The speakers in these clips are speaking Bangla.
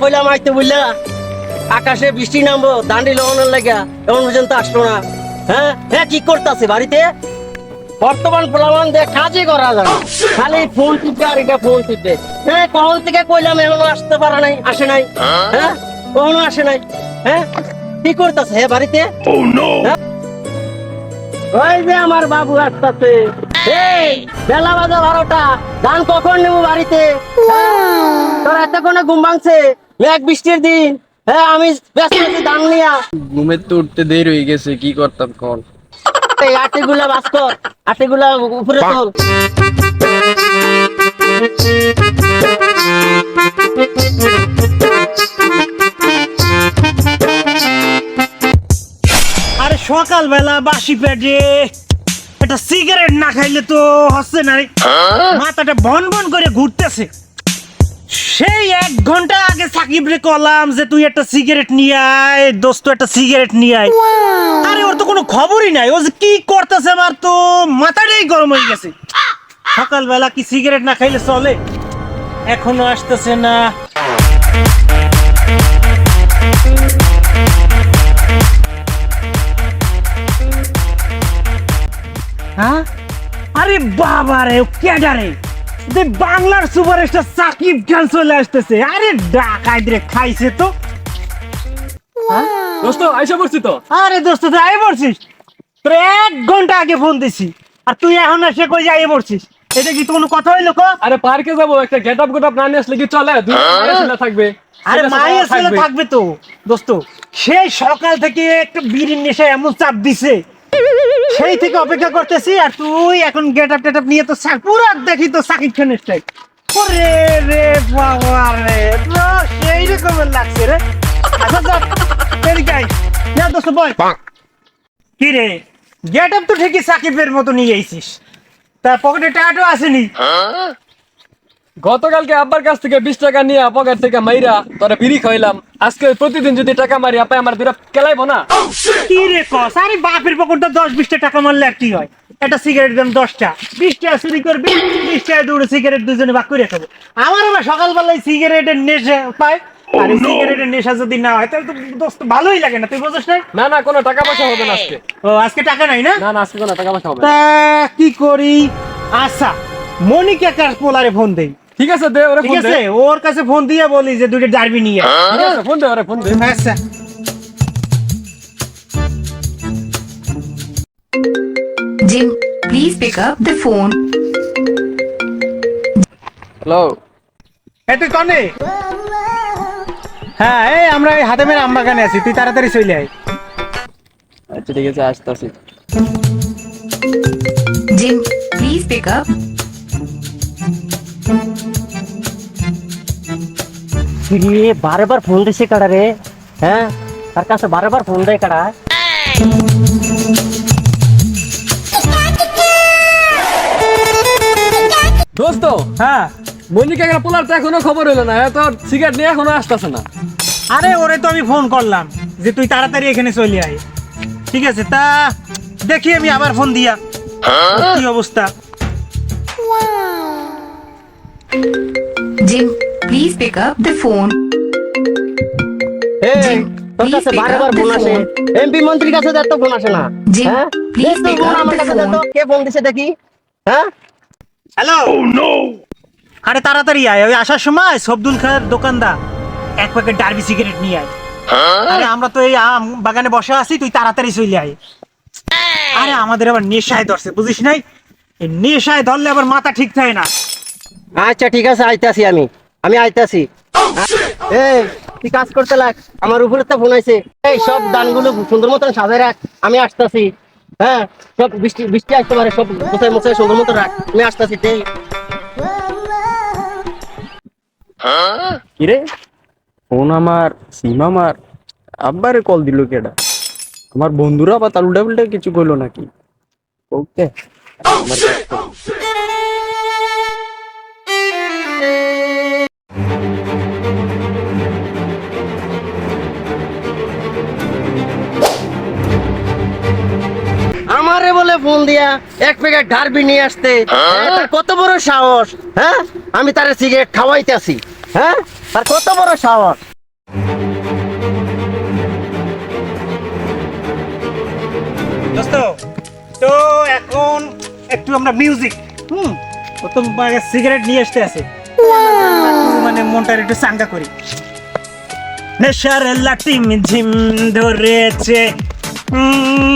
কইলাম আইতে বুঝলা আকাশে বৃষ্টি নামবো দান্ডি লগানোর লাগা এমন পর্যন্ত আসলো না। হ্যাঁ? হ্যাঁ কি করতেছে বাড়িতে? বর্তমান প্রমাণ দিয়ে কাজই করা যায় খালি ফোন টিপে আর এটা ফোন টিপে হ্যাঁ কখন থেকে কইলাম এখনও আসতে পারা নাই আসে নাই। হ্যাঁ? কখনো আসে নাই। হ্যাঁ? কি করতেছে হ্যাঁ বাড়িতে? ওই যে আমার বাবু আসতেছে। এই বেলা বাজা বারোটা। ধান কখন নেব বাড়িতে? তোর এত কোনো ঘুম ভাঙছে? মেঘ বৃষ্টির দিন। হ্যাঁ আমি ব্যস্ত আছি নিয়া ঘুমের তো উঠতে দেরি হয়ে গেছে কি করতাম কল এই আটিগুলা বাস কর উপরে তোল। আরে সকালবেলা বাসি পেটে একটা সিগারেট না খাইলে তো হচ্ছে না রে। মাথাটা বন বন করে ঘুরতেছে। সেই এক ঘণ্টা আগে সাকিব রে কলাম যে তুই একটা সিগারেট নিয়ে আয় দোস্ত একটা সিগারেট নিয়ে আয়। আরে ওর তো কোনো খবরই নাই ও যে কি করতেছে আমার তো মাথাটাই গরম হয়ে গেছে। সকালবেলা কি সিগারেট না খাইলে চলে? এখনও আসতেছে না। হ্যাঁ? আরে বাবা রে কেডা রে? যে বাংলার সুপারস্টার সাকিব খান চলে আসতেছে। আরে ডাকাত রে খাইছে তো। দোস্ত আইসা পড়ছি তো? আরে দোস্ত তুই আই পড়ছিস? তোর এক ঘণ্টা আগে ফোন দিছি। আর তুই এখন এসে কই যাই পড়ছিস? এটা কি তো কোনো কথা হইল কো? আরে পার্কে যাব একটা গেট আপ গোট আপ না নিয়ে আসলে কি চলে? দুই ছেলে থাকবে। আরে মায়ের ছেলে থাকবে। তো। দোস্ত সেই সকাল থেকে একটা বিড়ির নেশা এমন চাপ দিছে। সেই থেকে অপেক্ষা করতেছি আর তুই এখন গেট আপ টেট আপ নিয়ে তো পুরো দেখি তো সাকিব খানের স্টাইল ওরে রে বাবা রে। সেই রকমের লাগছে রে। আচ্ছা যা এদিকে দোস্ত বয়। কি রে? গেট আপ তো ঠিকই সাকিবের মতো নিয়ে আইছিস। তা পকেটে টাকাটো আসেনি। গতকালকে আব্বার কাছ থেকে বিশ টাকা নিয়ে পকেট থেকে মাইরা তোরা বিড়ি খাইলাম আজকে প্রতিদিন যদি টাকা মারি আপা আমার দুটা কেলাইবো না? কি রে কস? আরে বাপের পকেটটা দশ বিশটা টাকা মারলে আর কি হয়? একটা সিগারেট দাম দশটা। বিশ টাকা চুরি করবি বিশ টাকা দৌড়ে সিগারেট দুজনে ভাগ করে খাব। আমার আবার সকালবেলায় সিগারেটের নেশা পায়। আর সিগারেটের নেশা যদি না হয় তাহলে তো দোস্ত ভালোই লাগে না। তুই বুঝছ না না না কোনো টাকা পয়সা হবে না আজকে। ও আজকে টাকা নাই না? না না আজকে কোনো টাকা পয়সা হবে না। কি করি? আচ্ছা মনিকা কার পোলারে ফোন দেই? ঠিক আছে দে ওরে ঠিক ফোন দে। আছে ওর কাছে ফোন দিয়ে বলি যে দুটো ডারবি নিয়ে ঠিক আছে ফোন দে ওরে ফোন দে। আচ্ছা Jim, please pick up the phone. Hello এই তুই কনে? হ্যাঁ এই আমরা এই হাতে মেরে আমবাগানে আছি তুই তাড়াতাড়ি চলে আয়। আচ্ছা ঠিক আছে আসতেছি। Jim, please pick up. রে বারে বার ফোন দিছে কাড়া রে? হ্যাঁ? তার কাছে বারে বার ফোন দেয় কাড়া দোস্ত হ্যাঁ। মনিকা একটা পোলার তো এখনও খবর হলো না তোর সিগারেট নিয়ে এখনও আসতেছে না। আরে ওরে তো আমি ফোন করলাম যে তুই তাড়াতাড়ি এখানে চলে আয়। ঠিক আছে তা দেখি আমি আবার ফোন দিয়া। কি অবস্থা? Jim, please pick up the phone. এই তোর কাছে বারে বার ফোন আসে। এমপি মন্ত্রীর কাছে তো এত ফোন আসে না। জি, হ্যাঁ? pick ফোন up আমার the কাছে তো phone. কে ফোন দিছে দেখি? হ্যাঁ? হ্যালো আরে তাড়াতাড়ি আয় ওই আসার সময় সবদুল খায়ের দোকানদার এক প্যাকেট ডার্বি সিগারেট নিয়ে আয়। আরে আমরা তো এই আম বাগানে বসে আছি তুই তাড়াতাড়ি চলে আয়। আরে আমাদের আবার নেশায় ধরছে বুঝিস নাই? এই নেশায় ধরলে আবার মাথা ঠিক থাকে না। আচ্ছা ঠিক আছে আইতাছি আমি। আমি আইতাছি। এই তুই কাজ করতে লাগ? আমার উপরে তো ফোন আইছে। এই, সব দানগুলো সুন্দর মতন সাজায় রাখ, আমি আসতাছি। হ্যাঁ সব বৃষ্টি বৃষ্টি আসতে পারে, সব কোথায় মোথায় সুন্দর মতো রাখ। আমি আসতাছি এই কিরে? ফোন আমার, সিম আমার। আব্বারে কল দিল কেডা? আমার বন্ধুরা বা উল্টা কিছু কইলো নাকি? ওকে। আমারে ফোন দিয়া এক প্যাকেট ডারবি নিয়ে আসতে। এটা কত বড় সাহস? হ্যাঁ? আমি তার সিগারেট খাওয়াইতেছি হ্যাঁ? আর কত বড় সাহস? দোস্ত তো এখন একটু আমরা মিউজিক হুম? ও তো সিগারেট নিয়ে আসতে আছে। মানে মনটার একটু চাঙ্গা করি। নেশার লাটিম ঝিম ধরেছে। উম,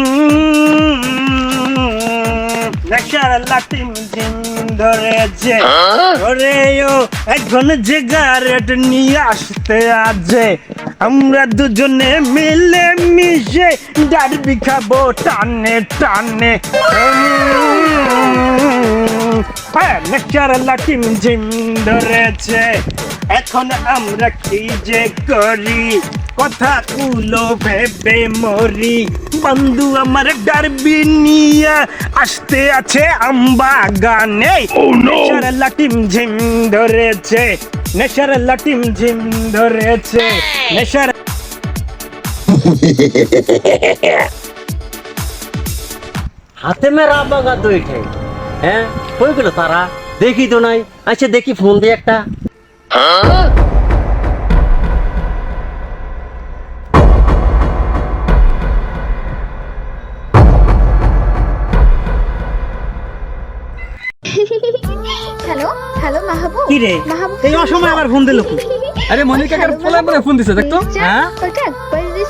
ধরেছে। ওরে ও এখন সিগারেট নিয়ে আসতে আছে। আমরা দুজনে মিলে মিশে ডারবি খাব টানে টানে। হ্যাঁ ধরেছে। এখন আমরা কি যে করি? কথা কুলো ভেবে মরি। বন্ধু আমার ডারবি নিয়ে আসতে আছে আম্বা গানে। নেশার লাটিম ঝিম ধরেছে নেশার লাটিম ঝিম ধরেছে নেশার হাতে মেরা বাগা দুইটাই হ্যাঁ? কই গেল তারা? দেখি তো নাই। আচ্ছা দেখি ফোন দিয়ে একটা। হ্যালো কি রে? এই অসময় আবার ফোন দিল আরে মনির কাকার মনে ফোন দিছে দেখতো? হ্যাঁ? ওটা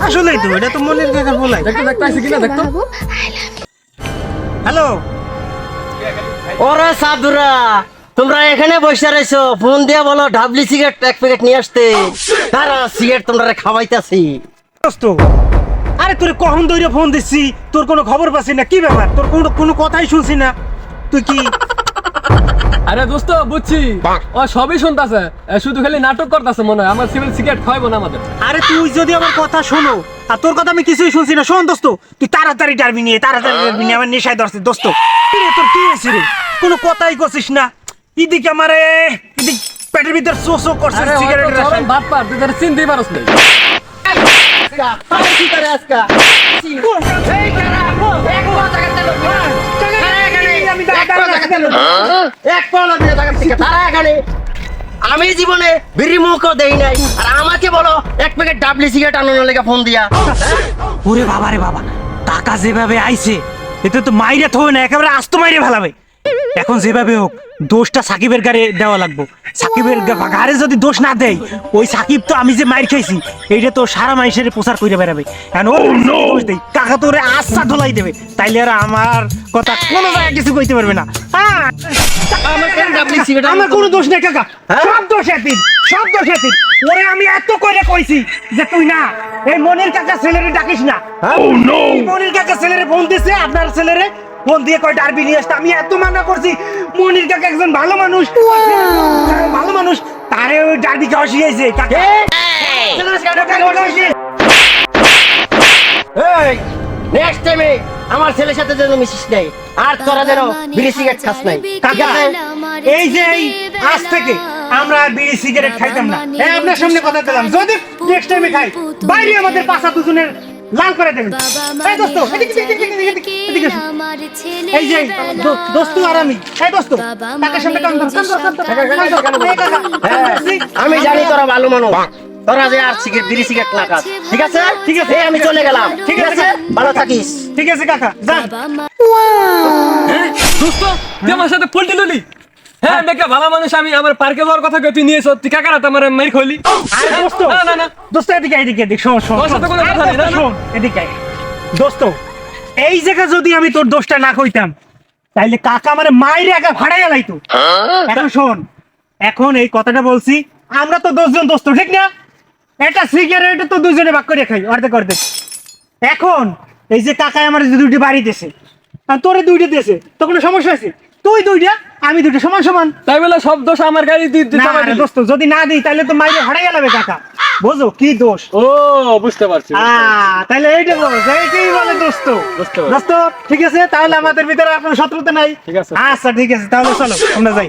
আসলেই তো এটা তো মনের কাকার দেখতো দেখতো আছে কিনা দেখতো? হ্যালো। ওরে সাধুরা তোমরা এখানে বসে রয়েছো। ফোন দিয়ে বলো ডাবলি সিগারেট এক প্যাকেট নিয়ে আসতে। তারা সিগারেট তোমরা খাওয়াইতাছি? আরে তোরে কখন ধরে ফোন দিচ্ছি? তোর কোনো খবর পাচ্ছি না কি ব্যাপার? তোর কোনো কোনো কথাই শুনছি না। তুই কি আরে দোস্ত বুঝছি। ও সবই শুনতাছে। শুধু খালি নাটক করতেছে মনে হয়। আমার সিভিল সিগারেট খাওয়াইবো না আমাদের। আরে তুই যদি আমার কথা শোনো আর তোর কথা আমি কিছুই শুনছি না শোন দোস্ত তুই তাড়াতাড়ি ডারবি নিয়ে তাড়াতাড়ি ডারবি নিয়ে আমার নেশায় ধরছে দোস্ত। রে তোর কি হয়েছে রে? কোনো কথাই করছিস না। এদিকে আমারে এদিক পেটের ভিতর শো শো করছে সিগারেটের সিগারেট বাদ পার তুই তার চিনতেই পারস না। এক পাওনা দিয়ে টাকা থেকে তারা এখানে। আমি জীবনে বিড়ি মুখও দেই নাই। আর আমাকে বলো এক প্যাকেট ডাবলি সিগারেট আনানোর লেগে ফোন দিয়া। ওরে বাবা রে বাবা টাকা যেভাবে আইছে এতে তো মাইরে থবে না একেবারে আস্ত মাইরে ফেলাবে। এখন যেভাবে হোক দোষটা সাকিবের গাড়ি দেওয়া লাগবো। সাকিবের গা- যদি দোষ না দেয় ওই সাকিব তো আমি যে মাইর খাইছি এইটা তো সারা মানুষের প্রচার করে বেড়াবে। এখন ও দোষ দেই কাকা তোরে আচ্ছা ধোলাই দেবে। তাইলে আর আমার কথা কোনো জায়গায় কিছু কইতে পারবে না। আমার কেন ডাবলি সিগারেট আমার কোনো দোষ নেই কাকা। হ্যাঁ? সব দোষ এতির সব দোষ এতির ওরে আমি এত করে কইছি যে তুই না এই মনির কাকা ছেলেরে ডাকিস না। মনির কাকা ছেলেরে ফোন দিছে আপনার ছেলেরে। ফোন দিয়ে কয় ডারবি নিয়ে আসতে আমি এত মানা করছি মনির কাকা একজন ভালো মানুষ। ভালো মানুষ তারে ওই ডারবি খাওয়া শিখাইছে কাকা। নেক্সট টাইমে আমার ছেলের সাথে যেন মিশিস নাই আর তোরা যেন বিড়ি সিগারেট খাস নাই। আছে এই যে এই আজ থেকে আমরা আর বিড়ি সিগারেট খাইতাম না। হ্যাঁ আপনার সামনে কথা দিলাম। যদি নেক্সট টাইমে খাই বাইরে আমাদের পাশা দুজনের লাল করে দেবেন। এই দোস্ত। এই যে দোস্ত আর আমি। এই দোস্ত টাকার সামনে কাকা, হ্যাঁ। আমি জানি তোরা ভালো মানুষ। তোরা যে আর সিগারেট বিড়ি সিগারেট না খাস। ঠিক আছে? ঠিক আছে। এই আমি চলে গেলাম। ঠিক আছে। ভালো থাকিস। ঠিক আছে কাকা যান দোস্ত তুই আমার সাথে পল্টি ললি হ্যাঁ বেকা ভালো মানুষ আমি আমার পার্কে যাওয়ার কথা তুই নিয়েছ তুই কাকারা আমার মাইর না না না। দোস্ত এদিকে এদিকে এদিকে শোন শোন তোর সাথে শোন। কোনো কথা নেই, না, শোন এদিকে দোস্ত এই জায়গা যদি আমি তোর দোষটা না কইতাম তাইলে কাকা আমারে মাইরে একা ভাড়াইয়া লাইতো। এখন শোন এখন এই কথাটা বলছি আমরা তো দশজন দোস্ত ঠিক না? এটা সিগারেট তো দুজনে ভাগ করে খাই অর্ধেক অর্ধেক। এখন এই যে কাকাই আমার যে দুইটি বাড়ি দিয়েছে আর তোরে দুইটা দিয়েছে তো কোনো সমস্যা আছে তুই দুইটা আমি দুইটা সমান সমান। তাই বলে সব দোষ আমার গাড়ি তুই রে দোস্ত যদি না দিই তাহলে তো মাইরে ভাড়াই গেলাবে কাকা। বোঝো কি দোষ? ও বুঝতে পারছি তাহলে এইটা বলো এইটাই বলে দোস্ত। বুঝতে দোস্ত ঠিক আছে তাহলে আমাদের ভিতরে আর কোনো শত্রুতা নাই। ঠিক আছে। আচ্ছা ঠিক আছে তাহলে চলো আমরা যাই।